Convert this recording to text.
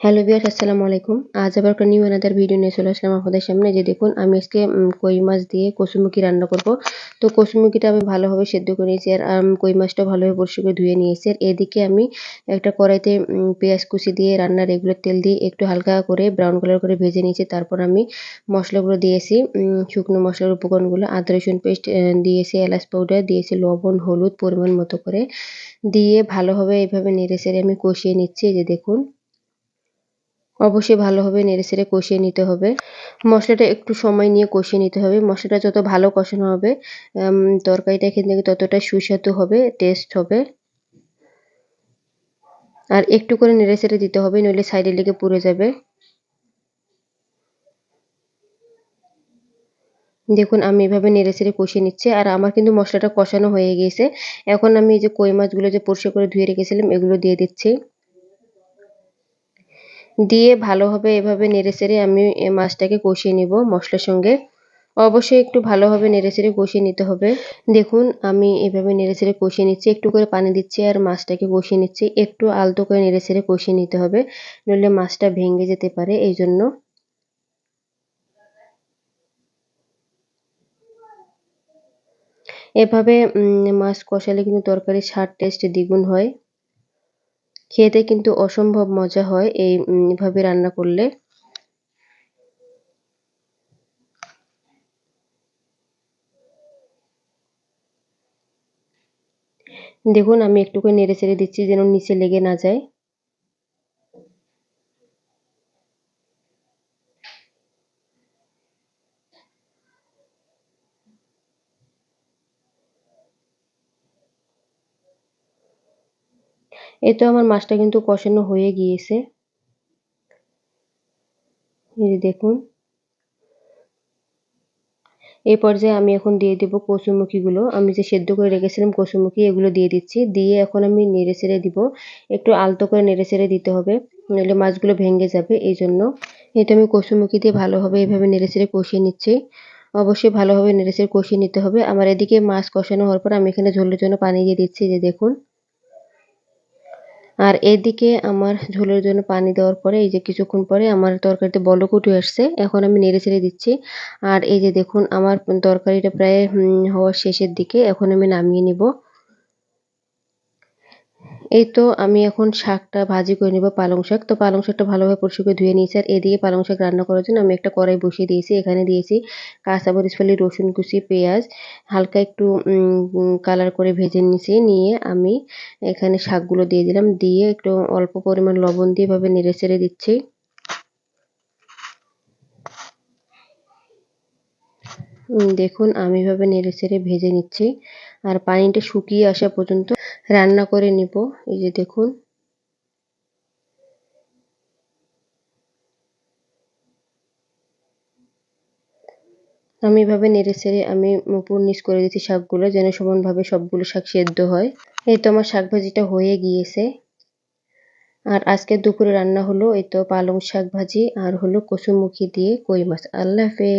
Hello বিয়ার আসসালামু আলাইকুম। আজ আবার একটা নিউ আনাদার ভিডিও নিয়ে চলে আসলাম আপনাদের সামনে। যে দেখুন, আমি আজকে কই মাছ দিয়ে কচুমুখি রান্না করব। তো কচুমুখিটা আমি ভালোভাবে সেদ্ধ করে নিয়েছি আর কই মাছটা ভালোভাবে পরিষ্কার করে ধুয়ে নিয়েছি। আর এদিকে আমি একটা কড়াইতে পেঁয়াজ কুচি দিয়ে রান্নার রেগুলার তেল দিয়ে একটু হালকা করে ব্রাউন কালার করে ভেজে নিয়েছি। তারপর আমি মশলাগুলো দিয়েছি শুকনো মশলার উপকরণগুলো, আদা, রসুন পেস্ট দিয়েছি, এলাচ পাউডার দিয়েছি লবণ, হলুদ পরিমাণ মতো করে। দিয়ে ভালোভাবে এইভাবে নেড়ে সেড়ে আমি কষিয়ে নিচ্ছি। যে দেখুন অবশ্যই ভালোভাবে নেড়ে ছেড়ে কষিয়ে নিতে হবে। মশলাটা একটু সময় নিয়ে কষিয়ে নিতে হবে। মশলাটা যত ভালো কষানো হবে তরকারিটা কিন্তু ততটা সুস্বাদু হবে টেস্ট হবে। আর একটু করে নেড়ে ছেড়ে দিতে হবে, নইলে সাইডের লেগে পুড়ে যাবে। দেখুন, আমি এভাবে নেড়ে ছেড়ে কষিয়ে নিচ্ছি, আর আমার কিন্তু মশলাটা কষানো হয়ে গিয়েছে এখন আমি এই যে কই মাছগুলো যে পরিষ্কার করে ধুয়ে রেখেছিলাম, এগুলো দিয়ে দিচ্ছি। দিয়ে ভালোভাবে এভাবে নেড়েচেড়ে আমি মাছটাকে কষিয়ে নিব মশলার সঙ্গে। অবশ্যই একটু ভালোভাবে নেড়েচেড়ে কষিয়ে নিতে হবে। দেখুন, আমি এভাবে নেড়েচেড়ে কষিয়ে নিচ্ছি। একটু করে পানি দিচ্ছি আর মাছটাকে কষিয়ে নিচ্ছি। একটু আলতো করে নেড়েচেড়ে কষিয়ে নিতে হবে, নইলে মাছটা ভেঙে যেতে পারে এই জন্য এভাবে মাছ কষালে কিন্তু তরকারির স্বাদ টেস্ট দ্বিগুণ হয়। খেতে কিন্তু অসম্ভব মজা হয় এইভাবে রান্না করলে। দেখুন, আমি একটু করে নেড়ে ছেড়ে দিচ্ছি যেন নিচে লেগে না যায়। এই তো আমার মাছটা কিন্তু কষানো হয়ে গিয়েছে। দেখুন। এই পর্যায়ে আমি এখন দিয়ে দেবো কচুমুখিগুলো। আমি যে সেদ্ধ করে রেখেছিলাম কচুমুখি, এগুলো দিয়ে দিচ্ছি। দিয়ে এখন আমি নেড়ে ছেড়ে দিব। একটু আলতো করে নেড়ে ছেড়ে দিতে হবে। নইলে মাছগুলো ভেঙে যাবে। এই জন্য এটা আমি কচুমুখি দিয়ে ভালোভাবে এইভাবে নেড়ে ছেড়ে কষিয়ে নিচ্ছি। অবশ্যই ভালোভাবে নেড়ে ছেড়ে কষিয়ে নিতে হবে। আমার এদিকে মাছ কষানো হওয়ার পর আমি এখানে ঝোলের জন্য পানি দিয়ে দিচ্ছি। যে দেখুন। আর এদিকে আমার ঝোলের জন্য পানি দেওয়ার পরে, এই যে কিছুক্ষণ পরে আমার তরকারিতে বলক আসছে। এখন আমি নেড়ে ছেড়ে দিচ্ছি। আর এই যে দেখুন, আমার তরকারিটা প্রায় হওয়ার শেষের দিকে এখন আমি নামিয়ে নিব। এই তো আমি এখন শাকটা ভাজি করে নেব, পালং শাক। তো পালং শাকটা ভালোভাবে পরিষ্কার করে ধুয়ে নিয়েছি। আর এদিকে পালং শাক রান্না করার জন্য আমি একটা কড়াই বসিয়ে দিয়েছি। এখানে দিয়েছি কাঁচা মরিচ ফালি, রসুন কুচি, পেঁয়াজ। হালকা একটু কালার করে ভেজে নিয়েছি। নিয়ে আমি এখানে শাকগুলো দিয়ে দিলাম। দিয়ে একটু অল্প পরিমাণ লবণ দিয়ে এভাবে নেড়ে চেড়ে দিচ্ছি। দেখুন, আমি এভাবে নেড়ে চেড়ে ভেজে নিচ্ছি। আর পানিটা শুকিয়ে আসা পর্যন্ত রান্না করে নিব। এই যে দেখুন। আমি এভাবে নেড়ে ছেড়ে আমি উপর নিচ করে দিচ্ছি শাকগুলো, যেন সমানভাবে সবগুলো শাক সেদ্ধ হয়। এই তো আমার শাক ভাজিটা হয়ে গিয়েছে। আর আজকে দুপুরে রান্না হলো এই তো পালং শাক ভাজি আর হলো কচুমুখি দিয়ে কই মাছ। আল্লাহ হাফেজ।